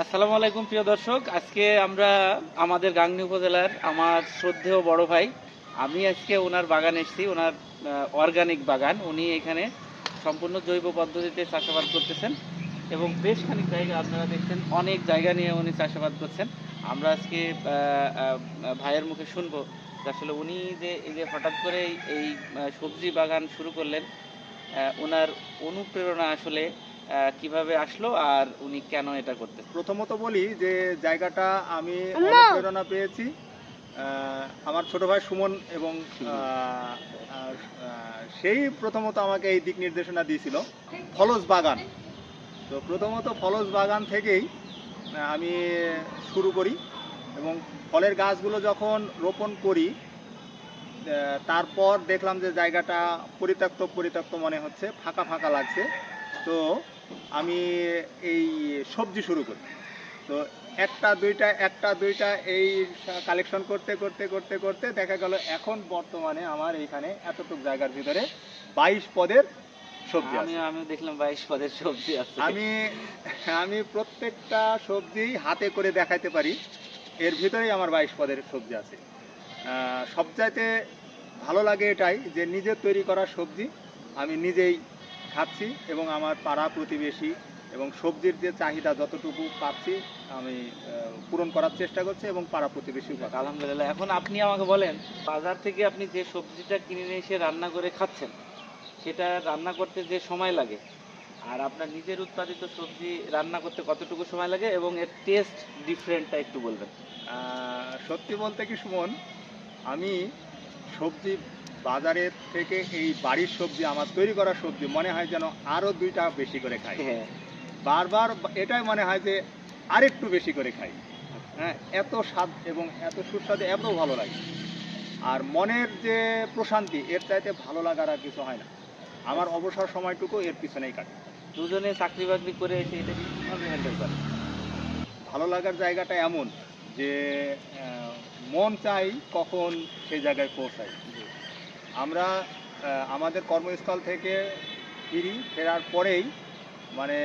আসসালামু আলাইকুম, প্রিয় দর্শক। আজকে আমরা আমাদের গাংনী উপজেলার আমার শ্রদ্ধেয় বড় ভাই, আমি আজকে ওনার বাগান এসেছি, ওনার অর্গানিক বাগান। উনি এখানে সম্পূর্ণ জৈব পদ্ধতিতে চাষাবাদ করতেছেন এবং বেশ খানিক জায়গা আপনারা দেখছেন, অনেক জায়গা নিয়ে উনি চাষাবাদ করছেন। আমরা আজকে ভাইয়ের মুখে শুনব আসলে উনি যে এই যে হঠাৎ করে এই- সবজি বাগান শুরু করলেন ওনার অনুপ্রেরণা আসলে কীভাবে আসলো আর উনি কেন এটা করতেন? প্রথমত বলি যে জায়গাটা আমি অনুপ্রেরণা পেয়েছি। আমার ছোট ভাই সুমন এবং সেই প্রথমত আমাকে এই দিক নির্দেশনা দিয়েছিল ফলস বাগান। তো প্রথমত ফলস বাগান থেকেই আমি শুরু করি এবং ফলের গাছগুলো যখন রোপণ করি তারপর দেখলাম যে জায়গাটা পরিত্যক্ত পরিত্যক্ত মনে হচ্ছে ফাঁকা ফাঁকা লাগছে। তো আমি এই সবজি শুরু করি। তো একটা দুইটা একটা দুইটা এই কালেকশন করতে করতে করতে করতে দেখা গেল এখন বর্তমানে আমার এইখানে এতটুকু জায়গার ভিতরে বাইশ পদের সবজি আমি আমি দেখলাম বাইশ পদের সবজি আছে। আমি আমি প্রত্যেকটা সবজি হাতে করে দেখাইতে পারি এর ভিতরেই আমার বাইশ পদের সবজি আছে। আহ, সবচাইতে ভালো লাগে এটাই যে নিজের তৈরি করা সবজি আমি নিজেই খাচ্ছি এবং আমার পাড়া প্রতিবেশী এবং সবজির যে চাহিদা যতটুকু পাচ্ছি আমি পূরণ করার চেষ্টা করছি এবং পাড়া প্রতিবেশী। আলহামদুলিল্লাহ এখন আপনি আমাকে বলেন বাজার থেকে আপনি যে সবজিটা কিনে নিয়ে এসে রান্না করে খাচ্ছেন সেটা রান্না করতে যে সময় লাগে আর আপনার নিজের উৎপাদিত সবজি রান্না করতে কতটুকু সময় লাগে এবং এর টেস্ট ডিফারেন্টটা একটু বলবেন সত্যি বলতে কি সুমন আমি সবজি বাজারের থেকে এই বাড়ির সবজি আমার তৈরি করা সবজি মনে হয় যেন আরও দুইটা বেশি করে খাই। হ্যাঁ। বারবার এটাই মনে হয় যে আরেকটু বেশি করে খাই। হ্যাঁ এত স্বাদ এবং এত সুস্বাদু এত ভালো লাগে। আর মনের যে প্রশান্তি এর চাইতে ভালো লাগার আর কিছু হয় না। আমার অবসর সময়টুকু এর পিছনেই কাটে। দুজনে চাকরি বাকরি করে এসে এটা কীভাবে হ্যান্ডেল করেন ভালো লাগার জায়গাটা এমন যে মন চাই কখন সেই জায়গায় পৌঁছাই। আমরা আমাদের কর্মস্থল থেকে ফিরি ফেরার পরেই মানে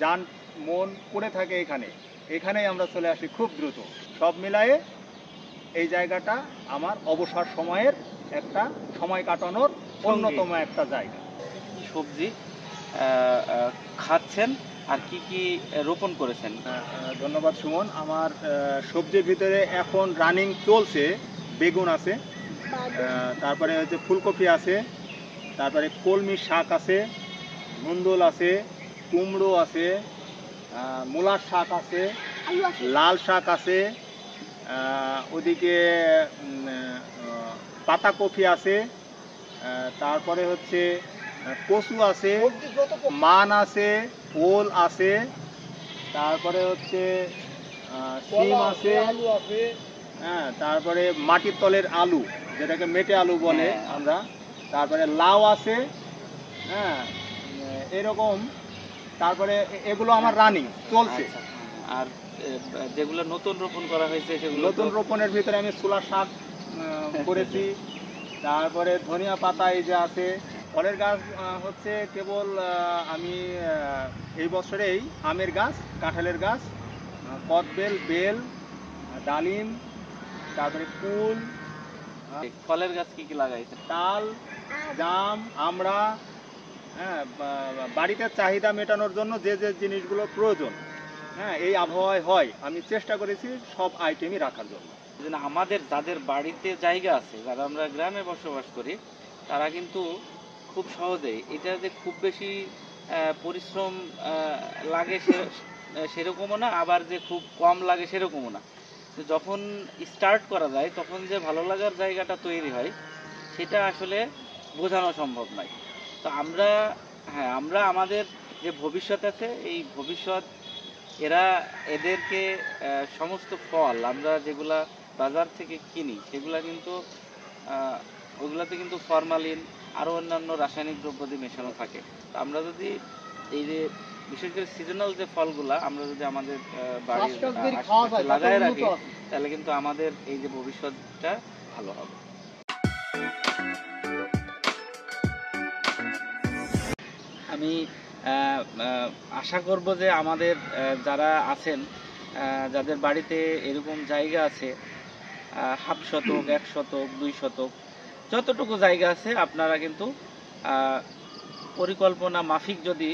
যান মন পড়ে থাকে এখানে। এখানেই আমরা চলে আসি খুব দ্রুত। সব মিলায়ে এই জায়গাটা আমার অবসর সময়ের একটা সময় কাটানোর অন্যতম একটা জায়গা। সবজি খাচ্ছেন আর কি কি রোপণ করেছেন? ধন্যবাদ সুমন। আমার সবজির ভিতরে এখন রানিং চলছে বেগুন আছে। তারপরে হচ্ছে ফুলকপি আছে তারপরে কলমি শাক আছে মুন্দল আছে কুমড়ো আছে মূলার শাক আছে লাল শাক আছে ওদিকে পাতাকপি আছে তারপরে হচ্ছে কচু আছে মান আছে ওল আছে তারপরে হচ্ছে সিম আছে। হ্যাঁ তারপরে মাটির তলের আলু যেটাকে মেটে আলু বলে হ্যাঁ। আমরা। তারপরে লাউ আছে হ্যাঁ এরকম। তারপরে এগুলো আমার রানিং চলছে। আচ্ছা। আর যেগুলো নতুন রোপণ করা হয়েছে সেগুলো নতুন রোপণের ভিতরে আমি ছোলা শাক করেছি। তারপরে ধনিয়া পাতা এই যে আছে। ফলের গাছ হচ্ছে কেবল আমি এই বছরেই আমের গাছ কাঁঠালের গাছ কদবেল বেল ডালিম তারপরে কুল ফলের গাছ কি কি লাগাইছেন? তাল, জাম আমরা হ্যাঁ বাড়িতে চাহিদা মেটানোর জন্য যে যে জিনিসগুলো প্রয়োজন হ্যাঁ এই আবহাওয়ায় হয়, আমি চেষ্টা করেছি সব আইটেমই রাখার জন্য। আমাদের যাদের বাড়িতে জায়গা আছে, যারা আমরা গ্রামে বসবাস করি, তারা কিন্তু খুব সহজেই এটা যে খুব বেশি পরিশ্রম লাগে সেরকমও না, আবার যে খুব কম লাগে সেরকমও না। তো যখন স্টার্ট করা যায়, তখন যে ভালো লাগার জায়গাটা তৈরি হয়, সেটা আসলে বোঝানো সম্ভব নয়। তো আমরা হ্যাঁ আমরা আমাদের যে ভবিষ্যৎ আছে, এই ভবিষ্যৎ, এরা এদেরকে সমস্ত ফল, আমরা যেগুলা বাজার থেকে কিনি, সেগুলা কিন্তু ওগুলাতে কিন্তু ফরমালিন আরও অন্যান্য রাসায়নিক দ্রব্য দিয়ে মেশানো থাকে। তো আমরা যদি এই যে বিশেষ করে সিজনাল যে ফলগুলা আমরা যদি আমাদের আহ, বাড়ির আশেপাশে লাগায় রাখি তাহলে কিন্তু আমাদের এই যে ভবিষ্যৎটা ভালো হবে। আমি আশা করব যে আমাদের যারা আছেন আহ, যাদের বাড়িতে এরকম জায়গা আছে আহ, হাফ শতক এক শতক দুই শতক যতটুকু জায়গা আছে আপনারা কিন্তু আহ, পরিকল্পনা মাফিক যদি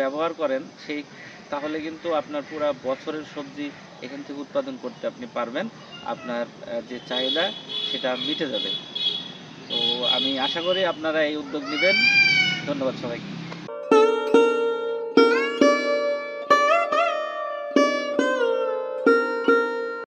ব্যবহার করেন, সেই, তাহলে কিন্তু আপনার পুরো বছরের সবজি এখান থেকে উৎপাদন করতে আপনি পারবেন। আপনার যে চাহিদা সেটা মিটে যাবে। তো আমি আশা করি আপনারা এই উদ্যোগ নেবেন। ধন্যবাদ সবাইকে।